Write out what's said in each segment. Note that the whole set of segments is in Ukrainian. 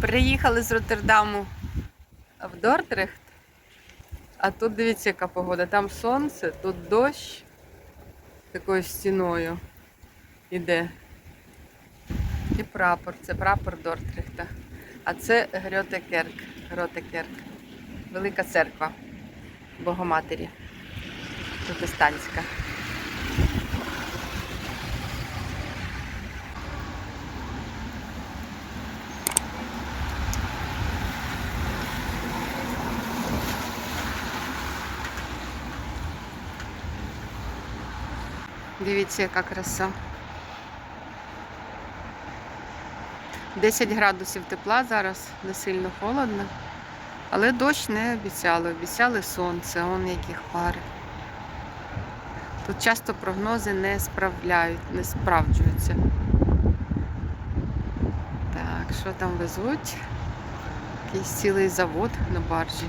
Приїхали з Роттердаму в Дортрехт. А тут дивіться, яка погода. Там сонце, тут дощ такою стіною іде. І прапор. Це прапор Дортрехта. А це Грьотекерк. Гротекерк. Велика церква Богоматері. Протестантська. Дивіться, яка краса. 10 градусів тепла зараз, не сильно холодно. Але дощ не обіцяли. Обіцяли сонце, он яких пари. Тут часто прогнози не справляють, не справджуються. Так, що там везуть? Якийсь цілий завод на баржі.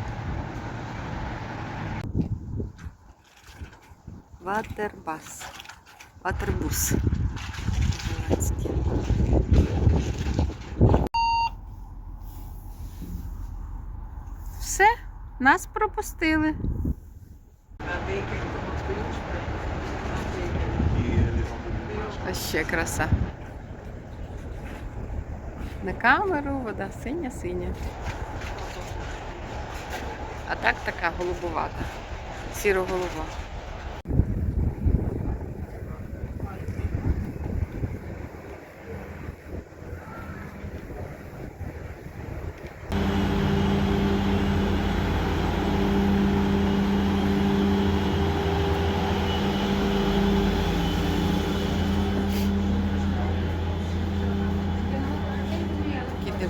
Ватербас. Німецький. Все, нас пропустили. А ще краса. На камеру вода синя-синя. А так така голубувата. Сіро-голуба. Такі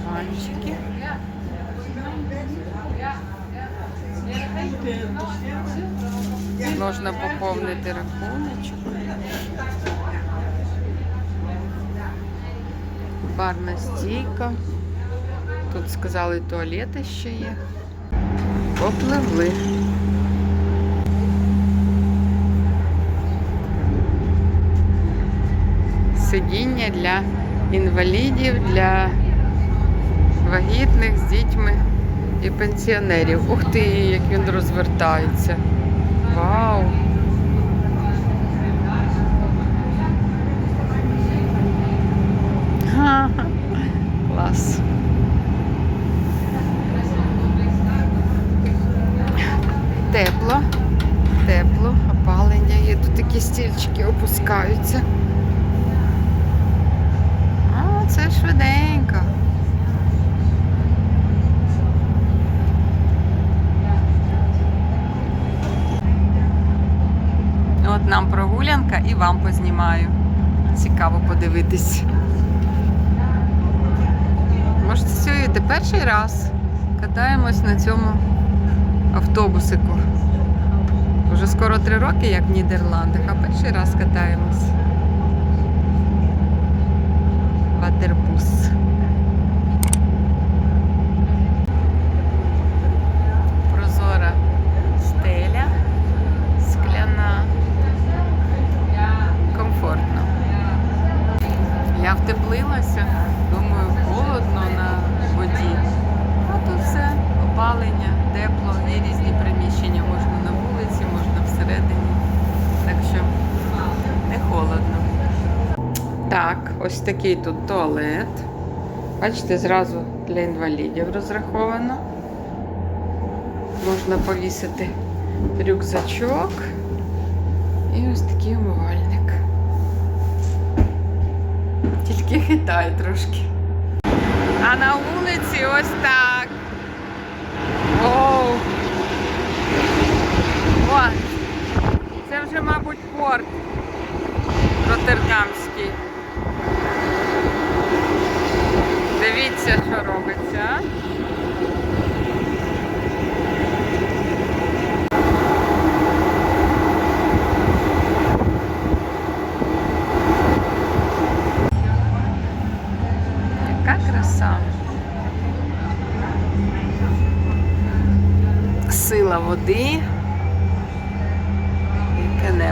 диванчики. Можна поповнити рахуночок. Барна стійка. Тут сказали, туалети ще є. Попливли. Сидіння для інвалідів, для вагітних з дітьми і пенсіонерів. Ух ти, як він розвертається. Вау! Ха, клас. Тепло, тепло, опалення є. Тут такі стільчики опускаються. А, це швиденько. Нам прогулянка і вам познімаю. Цікаво подивитись. Може, сьогодні перший раз катаємось на цьому автобусику. Вже скоро три роки, як в Нідерландах, а перший раз катаємось. Ватербус. Прозора стеля, скляна. Комфортно. Я втеплилася, думаю, холодно на воді. А тут все, опалення, тепло, є різні приміщення, можна на вулиці, можна всередині. Так що не холодно. Так, ось такий тут туалет. Бачите, зразу для інвалідів розраховано. Можна повісити рюкзачок. І ось такий умивальник. Тільки хитає трошки. А на вулиці ось так. О, це вже, мабуть, порт Роттердамський. Дивіться, що робиться. Краса. Сила води.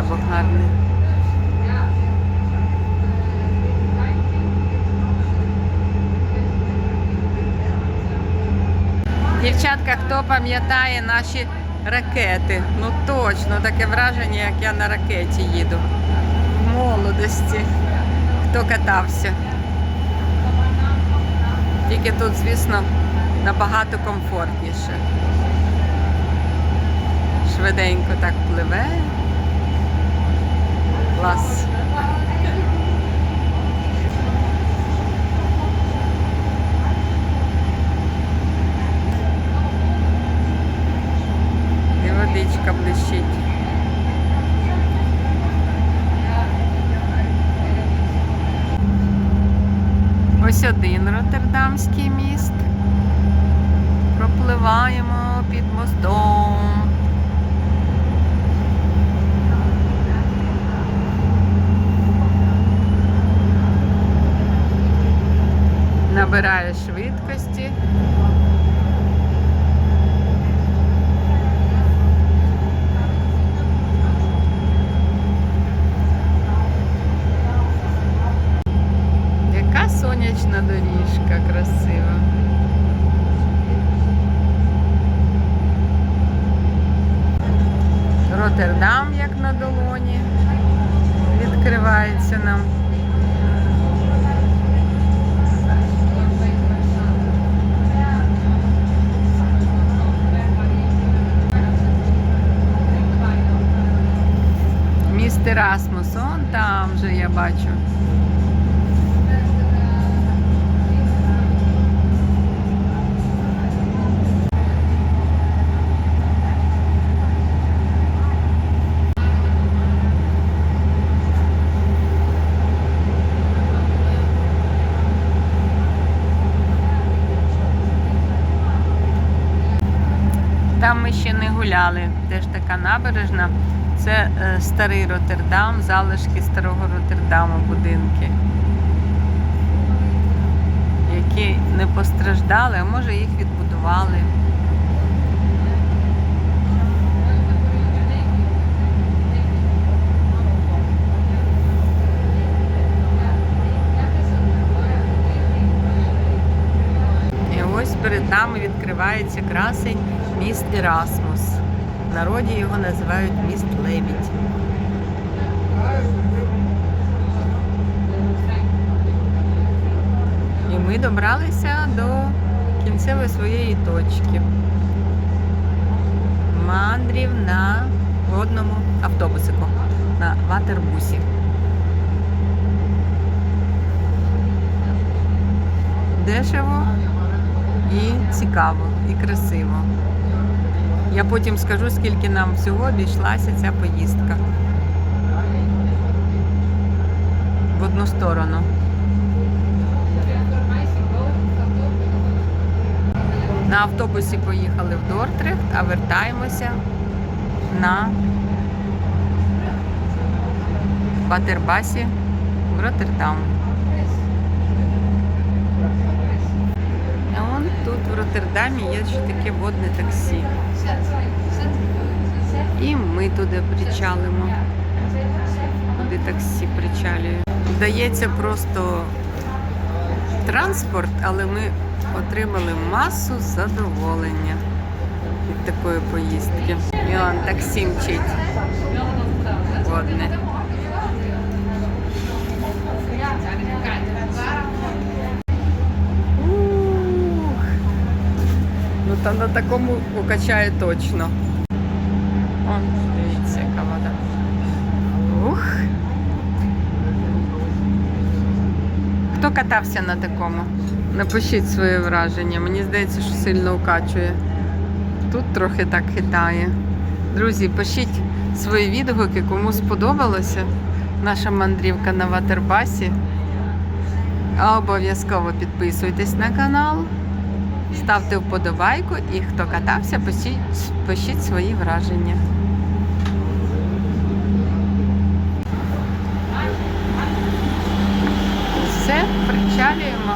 Небо гарне. Дівчатка, хто пам'ятає наші ракети? Ну точно, таке враження, як я на ракеті їду. В молодості. Хто катався. Тільки тут, звісно, набагато комфортніше. Швиденько так пливе. Клас. І водичка блищить. Ось один Роттердамський міст. Пропливаємо під мостом. Набирає швидкості. Яка сонячна доріжка красива. Роттердам, як на долоні, відкривається нам. Міст Ерасмус, он там же я бачу. Там ми ще не гуляли. Теж така набережна. Це е, старий Роттердам, залишки старого Роттердаму будинки, які не постраждали, а може їх відбудували. І ось перед нами відкривається красень міст Ерасмус. Народі його називають міст Лебідь. І ми добралися до кінцевої своєї точки. Мандрів на водному автобусику на ватербусі. Дешево і цікаво, і красиво. Я потім скажу, скільки нам всього обійшлася ця поїздка. В одну сторону. На автобусі поїхали в Дортрехт, а вертаємося на Батербасі в Роттердам. А вон Роттердамі є ще таке водне таксі. І ми туди причалимо, куди таксі причалює. Здається, просто транспорт, але ми отримали масу задоволення від такої поїздки. І таксі мчить. Водне. Та на такому укачає точно. О, дивіться, яка вода. Ух. Хто катався на такому? Напишіть своє враження. Мені здається, що сильно укачує. Тут трохи так хитає. Друзі, пишіть свої відгуки, кому сподобалося наша мандрівка на Ватербасі. Обов'язково підписуйтесь на канал, ставте вподобайку і хто катався, пишіть, пишіть свої враження. Все, причалюємо.